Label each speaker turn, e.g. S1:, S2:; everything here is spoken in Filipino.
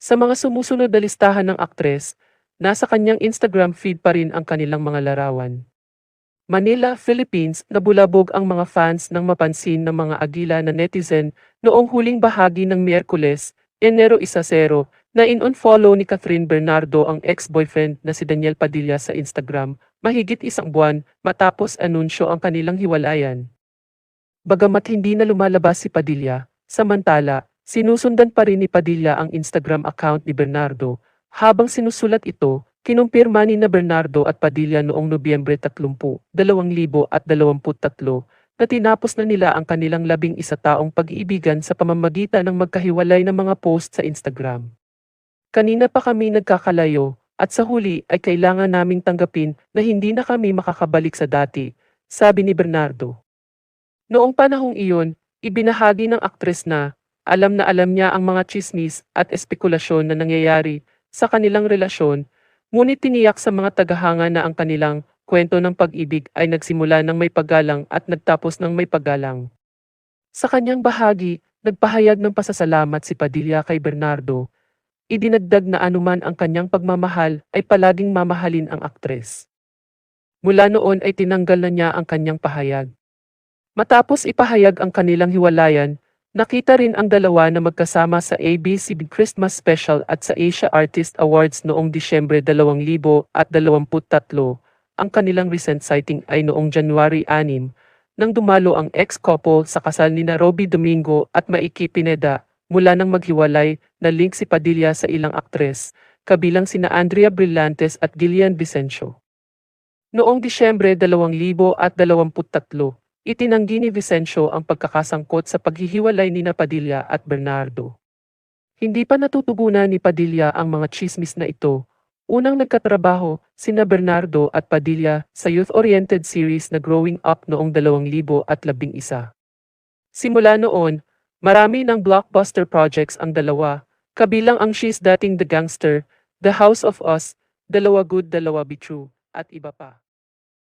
S1: Sa mga sumusunod na listahan ng aktres, nasa kanyang Instagram feed pa rin ang kanilang mga larawan. Manila, Philippines, nabulabog ang mga fans ng mapansin ng mga agila na netizen noong huling bahagi ng Miyerkules, Enero 1-0, na in-unfollow ni Catherine Bernardo ang ex-boyfriend na si Daniel Padilla sa Instagram, mahigit isang buwan matapos anunsyo ang kanilang hiwalayan. Bagamat hindi na lumalabas si Padilla, samantala, sinusundan pa rin ni Padilla ang Instagram account ni Bernardo. Habang sinusulat ito, kinumpirma ni na Bernardo at Padilla noong Nobyembre 30, 2023 na tinapos na nila ang kanilang labing isa taong pag-iibigan sa pamamagitan ng magkahiwalay na mga post sa Instagram. Kanina pa kami nagkakalayo, at sa huli ay kailangan naming tanggapin na hindi na kami makakabalik sa dati, sabi ni Bernardo. Noong panahong iyon, ibinahagi ng aktres na alam na alam niya ang mga chismis at espekulasyon na nangyayari sa kanilang relasyon, ngunit tiniyak sa mga tagahanga na ang kanilang kwento ng pag-ibig ay nagsimula ng may paggalang at nagtapos ng may paggalang. Sa kanyang bahagi, nagpahayag ng pasasalamat si Padilla kay Bernardo. Idinagdag na anuman ang kanyang pagmamahal ay palaging mamahalin ang aktres. Mula noon ay tinanggal na niya ang kanyang pahayag. Matapos ipahayag ang kanilang hiwalayan, nakita rin ang dalawa na magkasama sa ABC Christmas Special at sa Asia Artist Awards noong Disyembre 2023. Ang kanilang recent sighting ay noong January 6, nang dumalo ang ex-couple sa kasal ni Robbie Domingo at Maiki Pineda mula nang maghiwalay na link si Padilla sa ilang aktres, kabilang sina Andrea Brillantes at Gillian Vicencio. Noong Disyembre 2023, itinanggi ni Vicencio ang pagkakasangkot sa paghihiwalay ni Padilla at Bernardo. Hindi pa natutugunan ni Padilla ang mga chismis na ito. Unang nagkatrabaho, sina Bernardo at Padilla sa youth-oriented series na Growing Up noong 2011. Simula noon, marami ng blockbuster projects ang dalawa, kabilang ang She's Dating the Gangster, The House of Us, Dalawa Good Dalawa True, at iba pa.